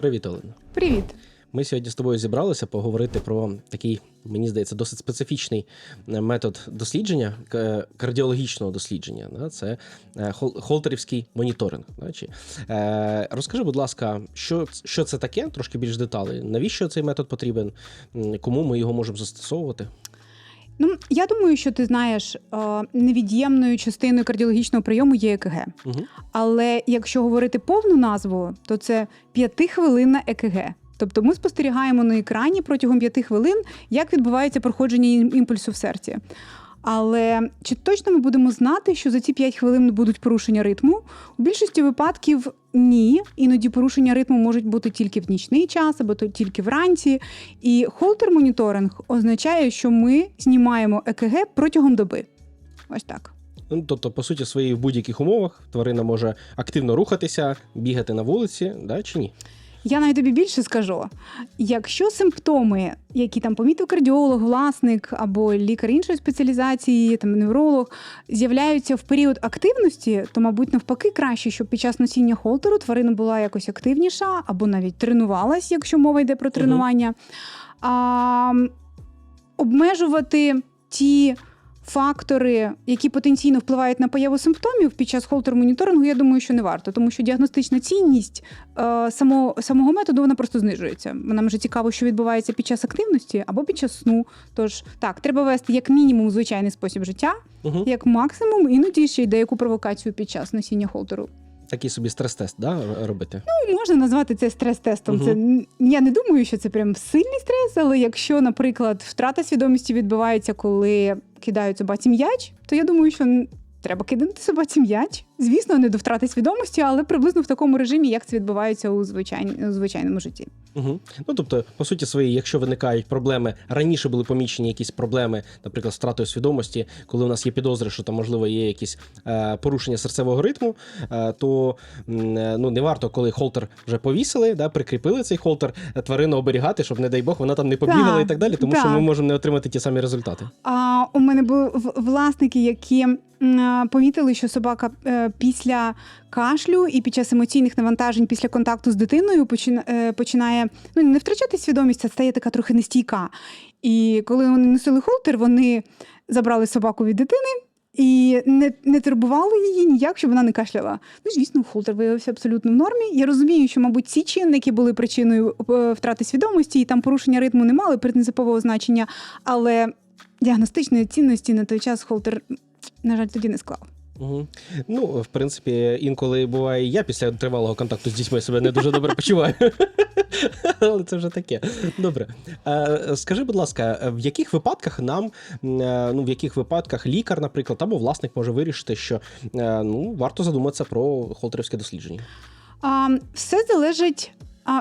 Привіт, Олена. Привіт. Ми сьогодні з тобою зібралися поговорити про такий, мені здається, досить специфічний е, метод дослідження, кардіологічного дослідження. Це е, холтерівський моніторинг. Е, розкажи, будь ласка, що, що це таке, трошки більш деталей. Навіщо цей метод потрібен? Кому ми його можемо застосовувати? Ну я думаю, що ти знаєш, е, невід'ємною частиною кардіологічного прийому є ЕКГ. Угу. Але якщо говорити повну назву, то це п'ятихвилинна ЕКГ. Тобто ми спостерігаємо на екрані протягом п'яти хвилин, як відбувається проходження імпульсу в серці. Але чи точно ми будемо знати, що за ці 5 хвилин будуть порушення ритму? У більшості випадків ні. Іноді порушення ритму можуть бути тільки в нічний час або то тільки вранці. І холтер-моніторинг означає, що ми знімаємо ЕКГ протягом доби. Ось так. Ну, тобто, по суті, своїй в будь-яких умовах тварина може активно рухатися, бігати на вулиці, да, чи ні? Я навіть тобі більше скажу: якщо симптоми, які там помітив кардіолог, власник або лікар іншої спеціалізації, там невролог, з'являються в період активності, то, мабуть, навпаки, краще, щоб під час носіння холтеру тварина була якось активніша або навіть тренувалась, якщо мова йде про тренування. А, обмежувати ті. Фактори, які потенційно впливають на появу симптомів під час холтер-моніторингу, я думаю, що не варто, тому що діагностична цінність е, самого, самого методу вона просто знижується. Нам вже цікаво, що відбувається під час активності або під час сну. Тож так, треба вести як мінімум звичайний спосіб життя, Угу. як максимум, іноді ще й деяку провокацію під час носіння холтеру. Такий собі стрес-тест да, робити. Ну, можна назвати це стрес-тестом. Угу. Це я не думаю, що це прям сильний стрес, але якщо, наприклад, втрата свідомості відбувається, коли кидають собаці м'яч, то я думаю, що треба кидати собаці м'яч. Звісно, не до втрати свідомості, але приблизно в такому режимі, як це відбувається у, звичай... у звичайному житті. Угу. Ну тобто, по суті, свої, якщо виникають проблеми, раніше були помічені якісь проблеми, наприклад, втратою свідомості, коли у нас є підозри, що там можливо є якісь е, порушення серцевого ритму, е, то е, ну не варто, коли холтер вже повісили, да, прикріпили цей холтер, е, тварину оберігати, щоб, не дай Бог, вона там не побігала Так, і так далі, тому що ми можемо не отримати ті самі результати. А у мене були власники, які помітили, що собака е, після кашлю і під час емоційних навантажень після контакту з дитиною е, починає ну не втрачати свідомість, а стає така трохи нестійка. І коли вони носили холтер, вони забрали собаку від дитини. І не, не турбували її ніяк, щоб вона не кашляла. Ну, звісно, холтер виявився абсолютно в нормі. Я розумію, що, мабуть, ці чинники були причиною е, втрати свідомості, і там порушення ритму не мали принципового значення, але діагностичної цінності на той час холтер, на жаль, тоді не склав. Угу. Ну, в принципі, інколи буває, я після тривалого контакту з дітьми себе не дуже добре почуваю. Але це вже таке. Добре. Скажи, будь ласка, в яких випадках нам, е, ну в яких випадках лікар, наприклад, або власник може вирішити, що е, ну, варто задуматися про холтерівське дослідження? А, все залежить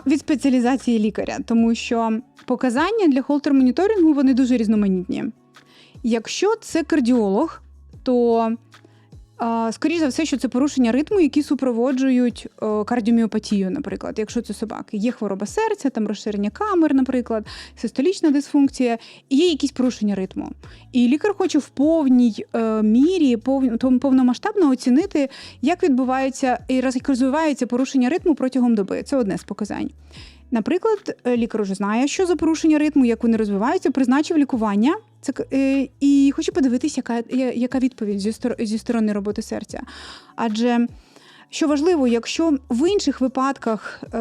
від спеціалізації лікаря, тому що показання для холтер-моніторингу вони дуже різноманітні. Якщо це кардіолог, то скоріш за все, що це порушення ритму, які супроводжують кардіоміопатію, наприклад, якщо це собаки. Є хвороба серця, там розширення камер, наприклад, систолічна дисфункція, і є якісь порушення ритму. І лікар хоче в повній е, мірі, пов, повномасштабно оцінити, як відбувається і розвивається порушення ритму протягом доби. Це одне з показань. Наприклад, е, лікар вже знає, що за порушення ритму, як вони розвиваються, призначив лікування. Це е, і хочу подивитися, яка, яка відповідь зі, зі сторони роботи серця. Адже що важливо, якщо в інших випадках, е,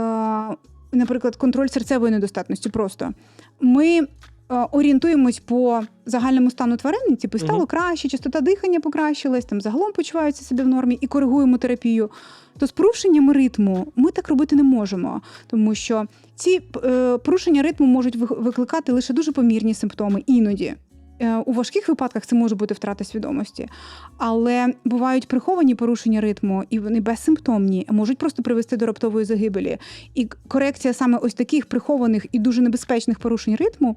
наприклад, контроль серцевої недостатності, просто ми орієнтуємось по загальному стану тварини, типу стало Мгм. краще, частота дихання покращилась, там загалом почуваються себе в нормі і коригуємо терапію. То з порушеннями ритму ми так робити не можемо, тому що ці е, порушення ритму можуть викликати лише дуже помірні симптоми іноді. Е, У важких випадках це може бути втрата свідомості, але бувають приховані порушення ритму, і вони безсимптомні, можуть просто привести до раптової загибелі. І корекція саме ось таких прихованих і дуже небезпечних порушень ритму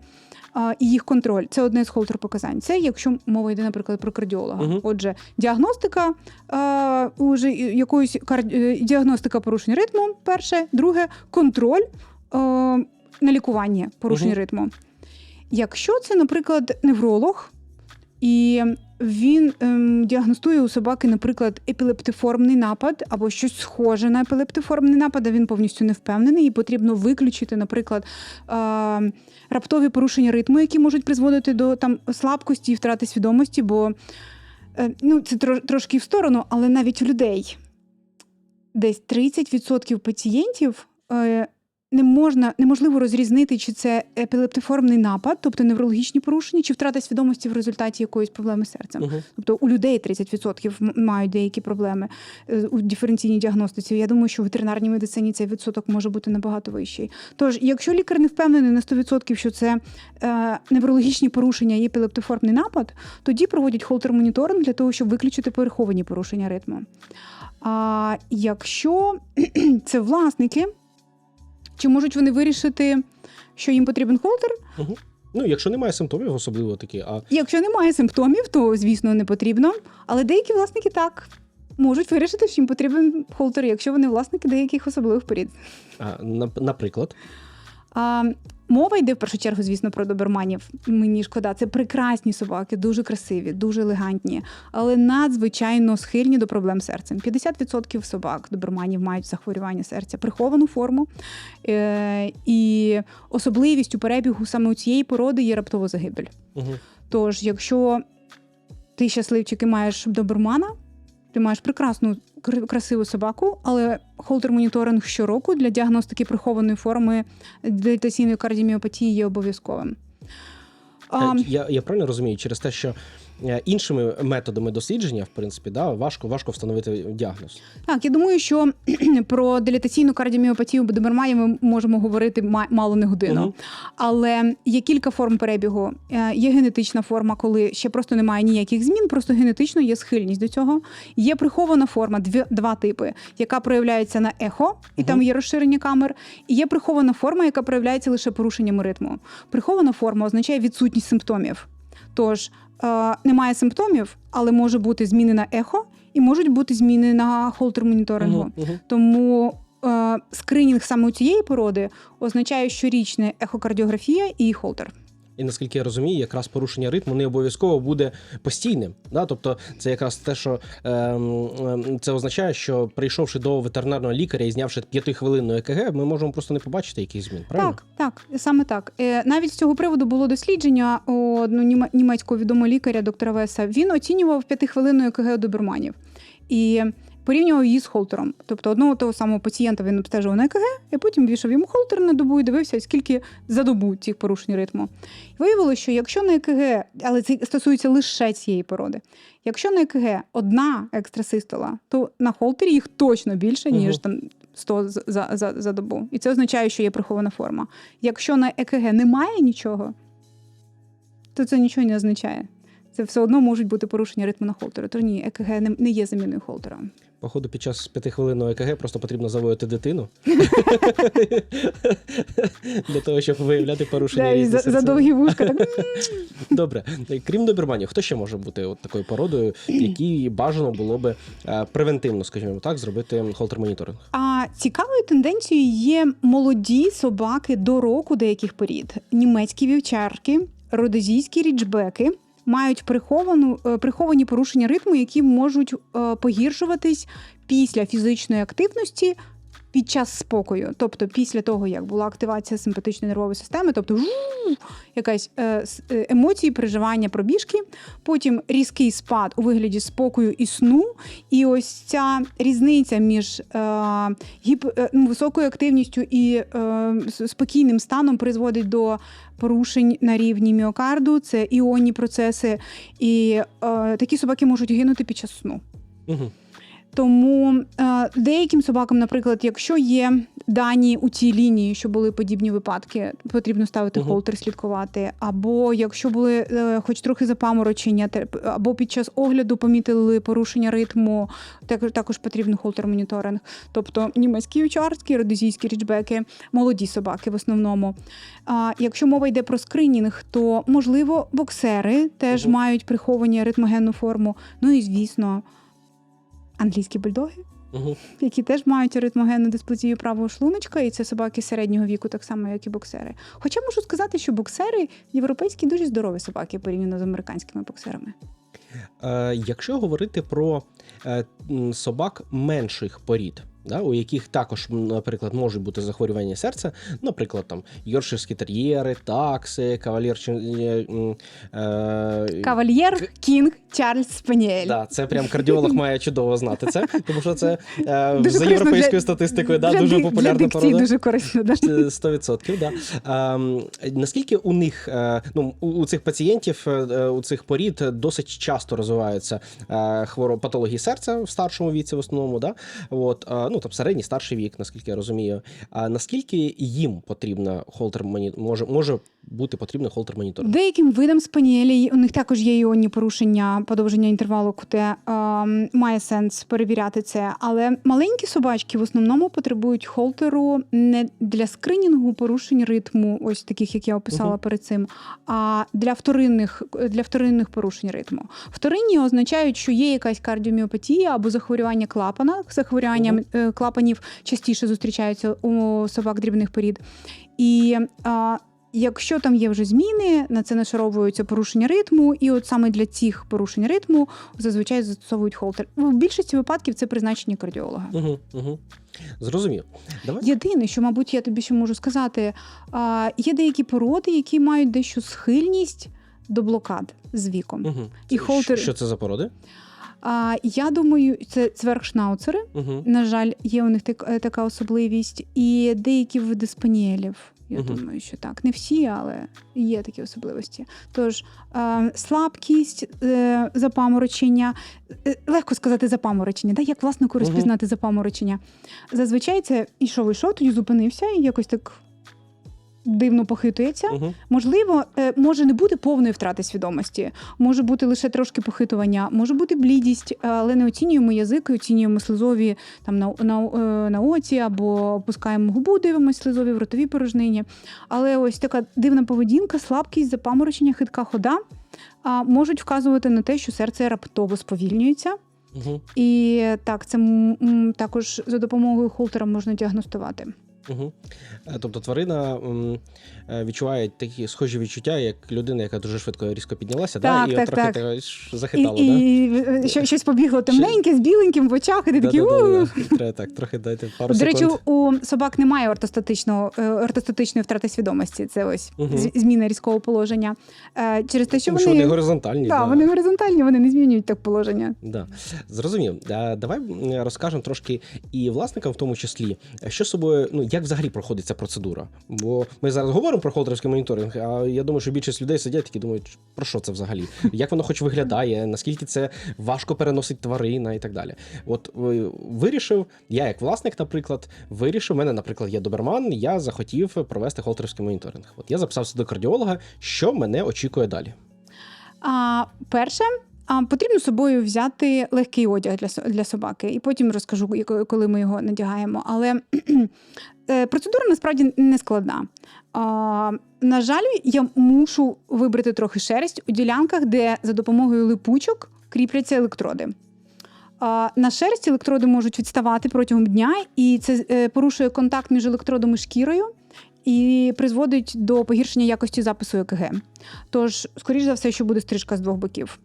і їх контроль це одне з холтер показань. Це якщо мова йде, наприклад, про кардіолога. Угу. Отже, діагностика а, уже якоїсь е, діагностика порушень ритму. Перше, друге контроль а, на лікування порушень угу. ритму. Якщо це, наприклад, невролог, І він ем, діагностує у собаки, наприклад, епілептиформний напад або щось схоже на епілептиформний напад, а він повністю не впевнений, і потрібно виключити, наприклад, е, раптові порушення ритму, які можуть призводити до там слабкості і втрати свідомості, бо е, ну, це трошки в сторону, але навіть у людей десь 30% пацієнтів. Е, не можна неможливо розрізнити, чи це епілептиформний напад, тобто неврологічні порушення, чи втрата свідомості в результаті якоїсь проблеми з серцем. Мгм. Тобто у людей 30% мають деякі проблеми е, у диференційній діагностиці. Я думаю, що в ветеринарній медицині цей відсоток може бути набагато вищий. Тож, якщо лікар не впевнений на 100%, що це е, неврологічні порушення і епілептиформний напад, тоді проводять холтер-моніторинг для того, щоб виключити переховані порушення ритму. А якщо це власники, чи можуть вони вирішити, що їм потрібен холтер? Угу. Ну, якщо немає симптомів, особливо такі, а Якщо немає симптомів, то звісно не потрібно. Але деякі власники так можуть вирішити, що їм потрібен холтер, якщо вони власники деяких особливих порід. а, наприклад, А, мова йде в першу чергу, звісно, про доберманів. Мені шкода, це прекрасні собаки, дуже красиві, дуже елегантні, але надзвичайно схильні до проблем з серцем. 50% собак доберманів мають захворювання серця, приховану форму. Е- і особливістю перебігу саме у цієї породи є раптова загибель. угу. Тож, якщо ти щасливчик і маєш добермана, ти маєш прекрасну красиву собаку, але холтер-моніторинг щороку для діагностики прихованої форми дилітаційної кардіоміопатії є обов'язковим. А, Е, я, я правильно розумію, через те, що іншими методами дослідження, в принципі, да, важко, важко встановити діагноз. Так, я думаю, що про дилатаційну кардіоміопатію доберманів ми можемо говорити ма- мало не годину. Мгм. Але є кілька форм перебігу. Е, Є генетична форма, коли ще просто немає ніяких змін, просто генетично є схильність до цього. Є прихована форма, дві, два типи, яка проявляється на ехо, і там є розширення камер. І є прихована форма, яка проявляється лише порушенням ритму. Прихована форма означає відсутність симптомів. Тож е, немає симптомів, але може бути зміни на ехо, і можуть бути зміни на холтер-моніторингу. Угу, угу. Тому е, скринінг саме у цієї породи означає щорічне ехокардіографія і холтер. І наскільки я розумію, якраз порушення ритму не обов'язково буде постійним. Да? Тобто, це якраз те, що ем, ем, це означає, що прийшовши до ветеринарного лікаря і знявши п'ятихвилинну ЕКГ, ми можемо просто не побачити яких змін. Правильно? Так, так, саме так. Е, навіть з цього приводу було дослідження у ну, німецького відомого лікаря доктора Веса. Він оцінював п'ятихвилинну ЕКГ доберманів і порівнював її з холтером. Тобто одного того самого пацієнта він обстежував на ЕКГ, і потім вішав йому холтер на добу і дивився, скільки за добу цих порушень ритму. Виявилося, що якщо на ЕКГ, але це стосується лише цієї породи, якщо на ЕКГ одна екстрасистола, то на холтері їх точно більше, ніж Мгм. там 100 за, за, за, за добу. І це означає, що є прихована форма. Якщо на ЕКГ немає нічого, то це нічого не означає. Це все одно можуть бути порушення ритму на холтері. То ні, ЕКГ не, не є заміною холтера. Походу, під час п'ятихвилинного ЕКГ просто потрібно заводити дитину для того, щоб виявляти порушення. За, довгі вушка. Так, Добре, крім доберманів, хто ще може бути от такою породою, якій бажано було би е, превентивно, скажімо так, зробити холтер-моніторинг? А цікавою тенденцією є молоді собаки до року деяких порід. Німецькі вівчарки, родозійські річбеки мають приховану, е, приховані порушення ритму, які можуть е, погіршуватись після фізичної активності. Під час спокою, тобто після того, як була активація симпатичної нервової системи, тобто якась е, е, емоції, переживання, пробіжки, потім різкий спад у вигляді спокою і сну, і ось ця різниця між е, гіп, е, ну, високою активністю і е, спокійним станом призводить до порушень на рівні міокарду, це іонні процеси, і е, такі собаки можуть гинути під час сну. Угу. Тому е, деяким собакам, наприклад, якщо є дані у цій лінії, що були подібні випадки, потрібно ставити Мгм. холтер, слідкувати. Або якщо були е, хоч трохи запаморочення, або під час огляду помітили порушення ритму, також, також потрібен холтер-моніторинг. Тобто німецькі вівчарські, родозійські річбеки, молоді собаки в основному. А якщо мова йде про скринінг, то можливо боксери теж Мгм. мають приховані ритмогенну форму. Ну і звісно, англійські бульдоги. Угу. які теж мають аритмогенну дисплазію правого шлуночка, і це собаки середнього віку, так само, як і боксери. Хоча можу сказати, що боксери європейські дуже здорові собаки порівняно з американськими боксерами. Е, якщо говорити про е, собак менших порід, да, у яких також, наприклад, можуть бути захворювання серця, наприклад, там йорширські тер'єри, такси, кавалєр. Е, Кавальєр, Кінг, Чарльз Спаніель. Да, це прям кардіолог має чудово знати це, тому що це е, за європейською для- статистикою да, дуже популярна для порода. дуже корисно. Да? 100%, да. Ем, наскільки у них, е, ну, у, у цих пацієнтів, е, у цих порід досить часто розвиваються е, хворо патології серця в старшому віці, в основному, да? От, е, ну, там середній, старший вік, наскільки я розумію. А наскільки їм потрібна холтер може, може бути потрібна холтер моніторинг? Деяким видам спаніелі у них також є іонні порушення подовження інтервалу КТ. Ем, має сенс перевіряти це. Але маленькі собачки в основному потребують холтеру не для скринінгу порушень ритму, ось таких, як я описала Мгм. перед цим, а для вторинних, для вторинних порушень ритму. Вторинні означають, що є якась кардіоміопатія або захворювання клапана. Захворювання Мгм. Е, клапанів частіше зустрічаються у собак дрібних порід. І а, Якщо там є вже зміни, на це нашаровуються порушення ритму, і от саме для цих порушень ритму зазвичай застосовують холтер. В більшості випадків це призначення кардіолога. Угу, угу. Зрозумів. Давай. Єдине, що, мабуть, я тобі ще можу сказати, а, є деякі породи, які мають дещо схильність до блокад з віком. Угу. І холтер- Що це за породи? А, я думаю, це цверхшнауцери. Угу. На жаль, є у них так, е, така особливість, і деякі види спаніелів. Я Мгм. думаю, що так. Не всі, але є такі особливості. Тож е, слабкість, е, запаморочення, е, легко сказати запаморочення, да? як власнику розпізнати запаморочення. Зазвичай це ішов, ішов, тоді зупинився і якось так дивно похитується. Угу. Можливо, е, може не бути повної втрати свідомості, може бути лише трошки похитування, може бути блідість, але не оцінюємо язик, оцінюємо слизові там на, на, е, на оці або опускаємо губу, дивимося слизові в ротовій порожнині. Але ось така дивна поведінка, слабкість, запаморочення, хитка хода можуть вказувати на те, що серце раптово сповільнюється. Угу. І так, це також за допомогою холтера можна діагностувати. Угу. Тобто тварина е, відчуває такі схожі відчуття, як людина, яка дуже швидко різко піднялася, да? Так, і так, трохи так. так. ш- І, да? і е, що- щось побігло темненьке з біленьким в очах, і ти такий. Да-да-да-да. Треба так, трохи дайте пару До речі, у собак немає ортостатичного ортостатичної втрати свідомості. Це ось з- зміна різкого положення. Через те, що Тому що вони, вони горизонтальні. да, да. вони горизонтальні, вони не змінюють так положення. Да. Зрозумів. Давай розкажемо трошки і власникам, в тому числі, що з собою, ну як взагалі проходить ця процедура. Бо ми зараз говоримо про холдерський моніторинг, а я думаю, що більшість людей сидять такі думають, про що це взагалі? Як воно хоч виглядає, наскільки це важко переносить тварина і так далі. От е, вирішив, я як власник, наприклад, вирішив, у мене, наприклад, є доберман, я захотів провести холтерський моніторинг. От я записався до кардіолога, що мене очікує далі. А перше. А потрібно собою взяти легкий одяг для для собаки, і потім розкажу, коли ми його надягаємо. Але е, процедура насправді не складна. А, на жаль, я мушу вибрати трохи шерсть у ділянках, де за допомогою липучок кріпляться електроди. А, на шерсті електроди можуть відставати протягом дня, і це е, порушує контакт між електродом і шкірою і призводить до погіршення якості запису ЕКГ. Тож, скоріш за все, що буде стрижка з двох боків.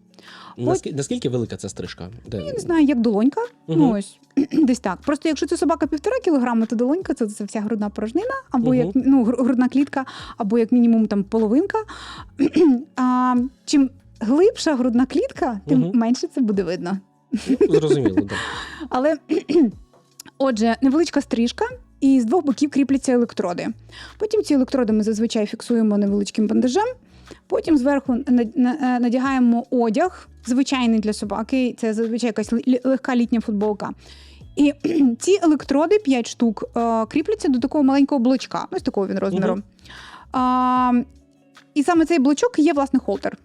Наскільки, наскільки велика ця стрижка? Де? Я не знаю, як долонька. Мгм. Ну ось десь так. Просто якщо це собака півтора кілограма, то долонька це, це вся грудна порожнина, або Мгм. як ну, грудна клітка, або як мінімум там половинка. а, чим глибша грудна клітка, тим Мгм. менше це буде видно. Ну, зрозуміло, да. Але отже, невеличка стрижка. І з двох боків кріпляться електроди. Потім ці електроди ми зазвичай фіксуємо невеличким бандажем. Потім зверху е, надягаємо одяг, звичайний для собаки. Це зазвичай якась легка літня футболка. І ці електроди, 5 штук, е, кріпляться до такого маленького блочка. Ось такого він розміру. А, і саме цей блочок є власне холтер.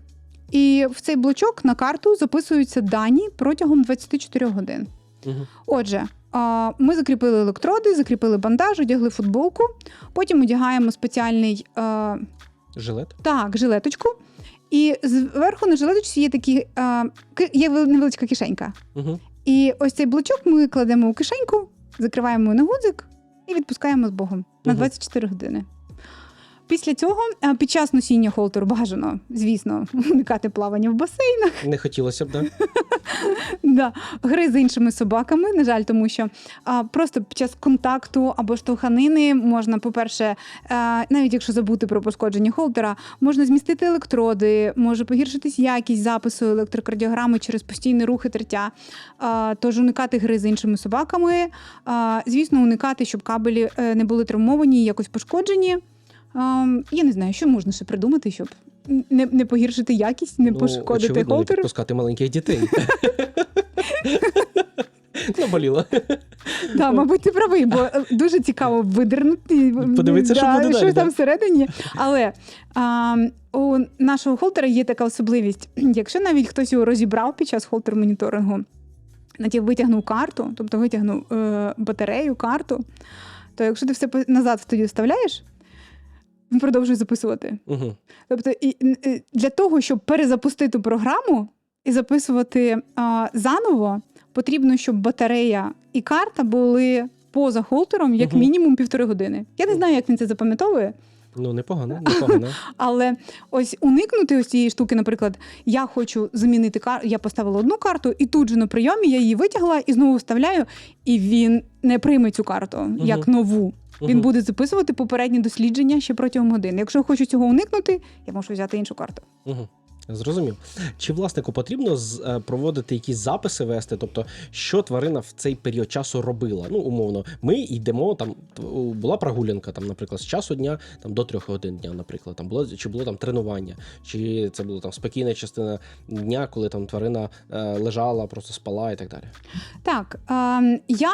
І в цей блочок на карту записуються дані протягом 24 годин. Мгм. Отже, ми закріпили електроди, закріпили бандаж, одягли футболку. Потім одягаємо спеціальний а, Жилет? так, жилеточку. І зверху на жилеточці є такі а, є невеличка кишенька. Угу. І ось цей блочок ми кладемо у кишеньку, закриваємо на гудзик і відпускаємо з Богом на Мгм. 24 години. Після цього, е, під час носіння холтеру бажано, звісно, уникати плавання в басейнах, Не хотілося б, да? да, гри з іншими собаками. На жаль, тому що а, просто під час контакту або штовханини можна, по-перше, е, навіть якщо забути про пошкодження холтера, можна змістити електроди, може погіршитись якість запису електрокардіограми через постійні рухи тертя. А, Тож уникати гри з іншими собаками. А, Звісно, уникати, щоб кабелі е, не були травмовані і якось пошкоджені. Я не знаю, що можна ще придумати, щоб не, не погіршити якість, не пошкодити Ну, очевидно, не холтер. маленьких дітей. Наболіло. Так, мабуть, ти правий, бо е, дуже цікаво видернути. Подивитися, що буде далі, Що там да. всередині. Але а, у нашого холтера є така особливість. Якщо навіть хтось його розібрав під час холтер-моніторингу, навіть витягнув карту, тобто витягнув е, батарею, карту, то якщо ти все назад тоді вставляєш, він продовжує записувати. Угу. Тобто, і, е, для того, щоб перезапустити програму і записувати а, заново, потрібно, щоб батарея і карта були поза холтером як Мгм. мінімум півтори години. Я не знаю, як він це запам'ятовує, Ну, непогано, непогано. але ось уникнути ось цієї штуки, наприклад, я хочу замінити карту, я поставила одну карту, і тут же на прийомі я її витягла і знову вставляю, і він не прийме цю карту як нову. Він буде записувати попередні дослідження ще протягом години. Якщо я хочу цього уникнути, я можу взяти іншу карту. Угу. Зрозумів. Чи власнику потрібно з- е, проводити якісь записи вести? Тобто, що тварина в цей період часу робила? Ну, умовно, ми йдемо там. Була прогулянка, там, наприклад, з часу дня там до трьох годин дня, наприклад, там було чи було там тренування, чи це була там спокійна частина дня, коли там тварина е, лежала, просто спала і так далі. Так, е, я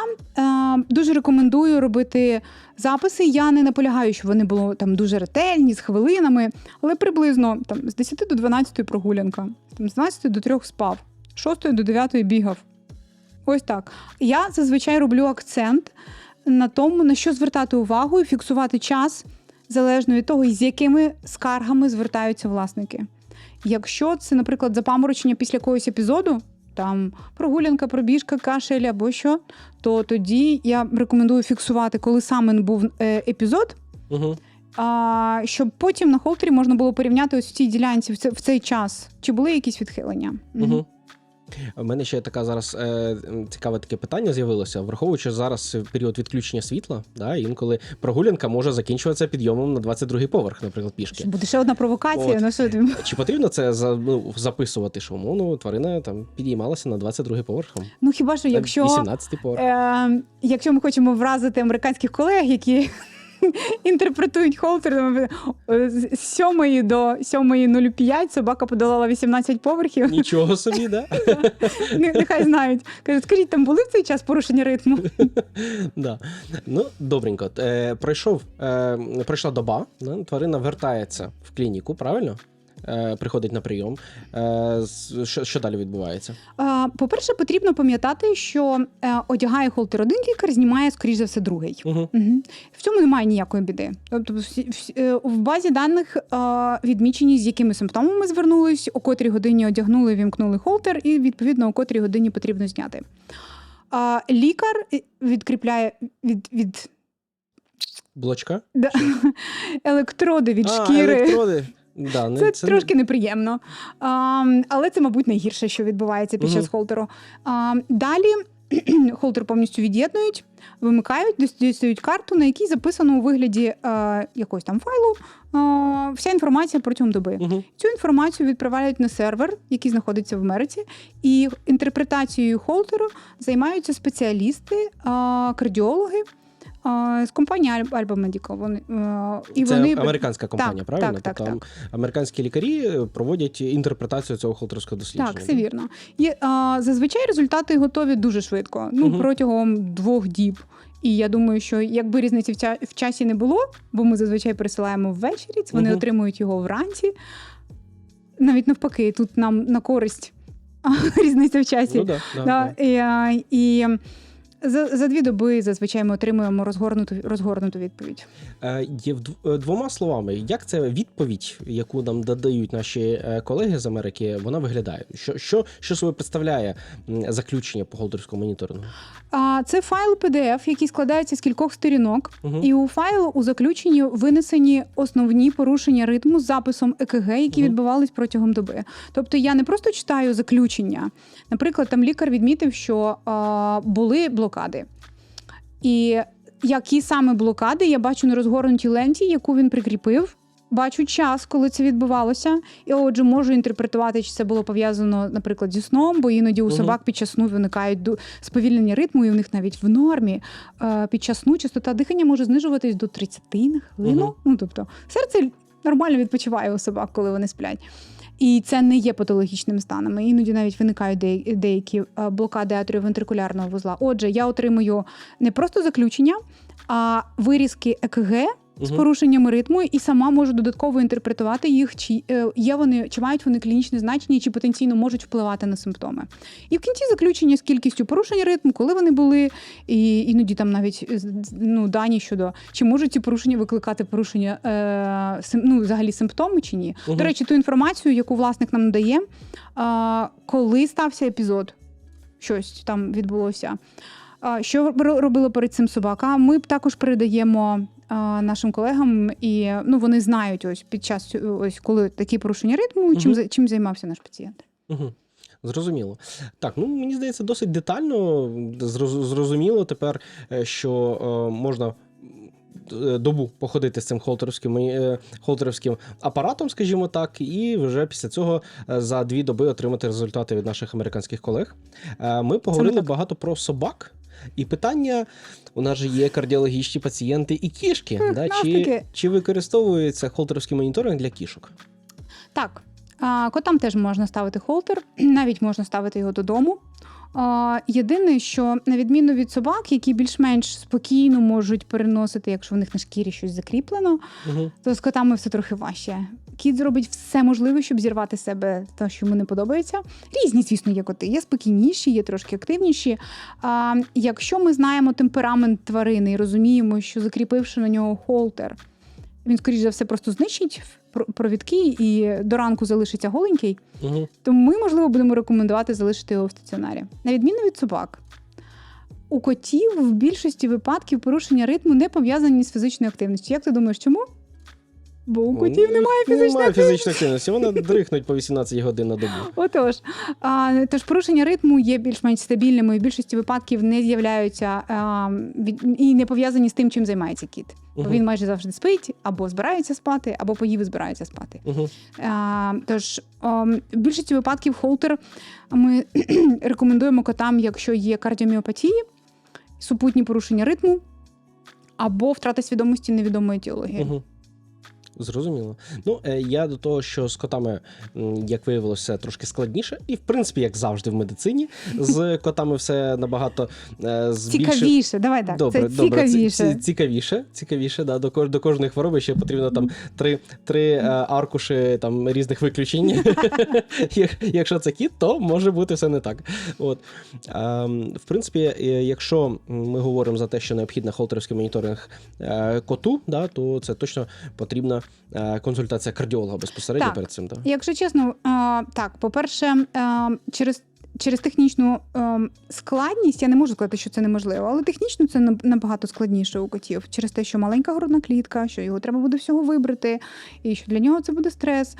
е, дуже рекомендую робити записи. Я не наполягаю, щоб вони були там дуже ретельні, з хвилинами, але приблизно там з 10 до 12 прогулянка, з 12 до 3 спав, з 6 до 9 бігав. Ось так. Я зазвичай роблю акцент на тому, на що звертати увагу і фіксувати час залежно від того, з якими скаргами звертаються власники. Якщо це, наприклад, запаморочення після якогось епізоду, там прогулянка, пробіжка, кашель або що, то тоді я рекомендую фіксувати, коли саме був епізод, Угу. А, щоб потім на холтері можна було порівняти ось в цій ділянці в, це, в цей час, чи були якісь відхилення. Угу. У мене ще така зараз е, цікаве таке питання з'явилося, враховуючи зараз період відключення світла, да, інколи прогулянка може закінчуватися підйомом на 22-й поверх, наприклад, пішки. Буде ще одна провокація. От. Ну, що? Чи потрібно це за, ну, записувати, що умовно тварина там підіймалася на 22-й поверх? ну хіба що, якщо, 18-й поверх? е, якщо ми хочемо вразити американських колег, які інтерпретують холтер, е, з 7 до 7.05 собака подолала 18 поверхів. Нічого собі, да? Нехай знають. Кажуть, скажіть, там були в цей час порушення ритму? да. Ну, добренько. Е, пройшов, е, пройшла доба, тварина вертається в клініку, правильно? Е, приходить на прийом. Е, що, що далі відбувається? По-перше, потрібно пам'ятати, що е, одягає холтер один лікар, знімає, скоріш за все, другий. Угу. Угу. В цьому немає ніякої біди. Тобто, в базі даних відмічені, з якими симптомами звернулись, о котрій годині одягнули, вімкнули холтер, і відповідно о котрій годині потрібно зняти. А, лікар відкріпляє від, від Блочка? да, електроди від а, шкіри. електроди. Да, не- Це, трошки неприємно. А, але це, мабуть, найгірше, що відбувається під Мгм. час холтеру. А, далі холтер повністю від'єднують, вимикають, дос- дістають карту, на якій записано у вигляді а, якогось там файлу а, вся інформація протягом доби. Угу. Цю інформацію відправляють на сервер, який знаходиться в Америці, і інтерпретацією холтеру займаються спеціалісти, а, кардіологи. З компанії Al- Alba Вони, і Це вони американська компанія, Так, правильно? так, так, тобто так. американські лікарі е, проводять інтерпретацію цього холтерського дослідження. Так, все вірно. І а, зазвичай результати готові дуже швидко, ну Мгм. протягом двох діб. І я думаю, що якби різниці в, ця, в часі не було, бо ми зазвичай присилаємо ввечері, вони Мгм. отримують його вранці. Навіть навпаки, тут нам на користь різниця в часі. Ну, да, да, Да, да. і, а, і За, за дві доби зазвичай ми отримуємо розгорнуту, розгорнуту відповідь. Е, Є е, двома словами, як це відповідь, яку нам додають наші е, колеги з Америки, вона виглядає? Що, що, що собою представляє заключення по моніторингу? А це файл PDF, який складається з кількох сторінок. Угу. І у файлу у заключенні винесені основні порушення ритму з записом ЕКГ, які Мгм. відбувались протягом доби. Тобто я не просто читаю заключення. Наприклад, там лікар відмітив, що а, були блокади. І які саме блокади я бачу на розгорнутій ленті, яку він прикріпив. Бачу час, коли це відбувалося, і отже, можу інтерпретувати, чи це було пов'язано, наприклад, зі сном, бо іноді у собак під час сну виникають сповільнення ритму, і у них навіть в нормі е, під час сну частота дихання може знижуватись до 30 на хвилину. Ну тобто серце нормально відпочиває у собак, коли вони сплять. І це не є патологічним станом. Іноді навіть виникають деякі, е, блокади атріовентрикулярного вузла. Отже, я отримую не просто заключення, а вирізки ЕКГ з порушеннями ритму, і сама можу додатково інтерпретувати їх, чи е, є вони, чи мають вони клінічне значення, чи потенційно можуть впливати на симптоми. І в кінці заключення з кількістю порушень ритму, коли вони були, і іноді там навіть ну, дані щодо чи можуть ці порушення викликати порушення е, сим, ну, взагалі симптоми чи ні. Мгм. До речі, ту інформацію, яку власник нам надає, е, коли стався епізод, щось там відбулося. Що робила перед цим собака? Ми також передаємо нашим колегам, і ну вони знають ось під час ось коли такі порушення ритму, чим Мгм. за- чим займався наш пацієнт. Угу. Зрозуміло. Так, ну мені здається, досить детально зрозуміло тепер, е, що е, можна е, добу походити з цим холтерівським, е, холтерівським апаратом, скажімо так, і вже після цього е, за дві доби отримати результати від наших американських колег. Е, Ми поговорили багато про собак. І питання: у нас же є кардіологічні пацієнти і кішки. Хм, да? Чи, чи використовується холтерський моніторинг для кішок? Так, котам теж можна ставити холтер, навіть можна ставити його додому. Єдине, що на відміну від собак, які більш-менш спокійно можуть переносити, якщо в них на шкірі щось закріплено, Угу. то з котами все трохи важче. Кіт зробить все можливе, щоб зірвати з себе те, що йому не подобається. Різні, звісно, є коти. Є спокійніші, є трошки активніші. А, якщо ми знаємо темперамент тварини і розуміємо, що закріпивши на нього холтер, він, скоріш за все, просто знищить пр- провідки і до ранку залишиться голенький, Угу. то ми, можливо, будемо рекомендувати залишити його в стаціонарі. На відміну від собак. У котів в більшості випадків порушення ритму не пов'язані з фізичною активністю. Як ти думаєш, чому? Бо у котів немає фізичної Немає фізичної активності. Вони дрихнуть по 18 годин на добу. Отож, а, тож порушення ритму є більш-менш стабільними, і в більшості випадків не з'являються а, від- і не пов'язані з тим, чим займається кіт. Бо Мгм. Він майже завжди спить, або збирається спати, або поїв і збирається спати. Угу. А, тож ем, в більшості випадків холтер ми рекомендуємо котам, якщо є кардіоміопатії, супутні порушення ритму або втрата свідомості невідомої етіології. Угу. Зрозуміло. Ну, е, я до того, що з котами, як виявилося, трошки складніше, і в принципі, як завжди в медицині, з котами все набагато е, з більшим- Цікавіше, давай так. Добре, це добре, цікавіше. ці- цікавіше, цікавіше, да, до, кож- до кожної хвороби ще потрібно там три, три е, аркуші там, різних виключень. Якщо це кіт, то може бути все не так. От. Ем, в принципі, якщо ми говоримо за те, що необхідний холтерівський моніторинг коту, да, то це точно потрібна е, консультація кардіолога безпосередньо Так. перед цим. Да. Якщо чесно, так, по-перше, через. Через технічну ем, складність я не можу сказати, що це неможливо, але технічно це набагато складніше у котів через те, що маленька грудна клітка, що його треба буде всього вибрати, і що для нього це буде стрес.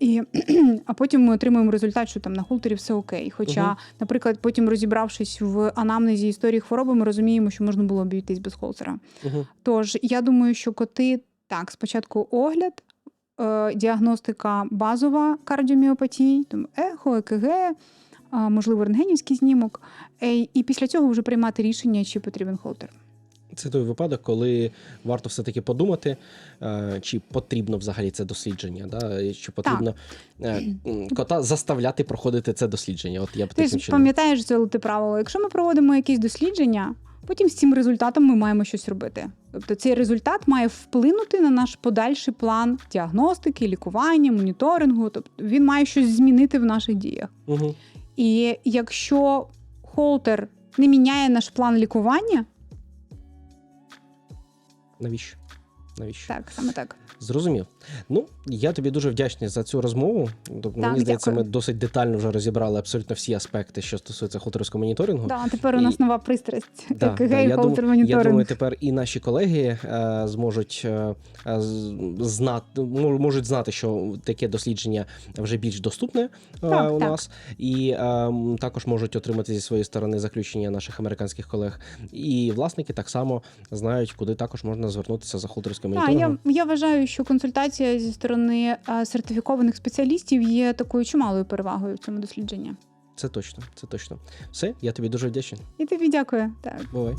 І, а потім ми отримуємо результат, що там на холтері все окей. Хоча, Мгм. наприклад, потім розібравшись в анамнезі історії хвороби, ми розуміємо, що можна було обійтись без холтера. Угу. Тож я думаю, що коти так, спочатку огляд, е, діагностика базова кардіоміопатії, там ехо, ЕКГ, можливо, рентгенівський знімок, е, і після цього вже приймати рішення, чи потрібен холтер. Це той випадок, коли варто все-таки подумати, е, чи потрібно взагалі це дослідження, да? чи потрібно е, м, кота заставляти проходити це дослідження. От я б Ти ж пам'ятаєш золоте правило. Якщо ми проводимо якісь дослідження, потім з цим результатом ми маємо щось робити. Тобто цей результат має вплинути на наш подальший план діагностики, лікування, моніторингу. Тобто він має щось змінити в наших діях. Угу. І якщо холтер не міняє наш план лікування. Навіщо? Навіщо? Так, саме так. Зрозумів. Ну, я тобі дуже вдячний за цю розмову. Тобто, Так, мені здається, дякую. ми досить детально вже розібрали абсолютно всі аспекти, що стосуються холтерського моніторингу. Да, тепер у І- нас нова пристрасть. Да, як да, я, думаю, я думаю, тепер і наші колеги е, зможуть е, е, знати, можуть знати, що таке дослідження вже більш доступне е, Так, у так. нас, і е, м, також можуть отримати зі своєї сторони заключення наших американських колег. І власники так само знають, куди також можна звернутися за холтерським Так, я, я вважаю, що консультація зі сторони сертифікованих спеціалістів є такою чималою перевагою в цьому дослідженні. Це точно, це точно. Все, я тобі дуже вдячний. І тобі дякую. Так. Бувай.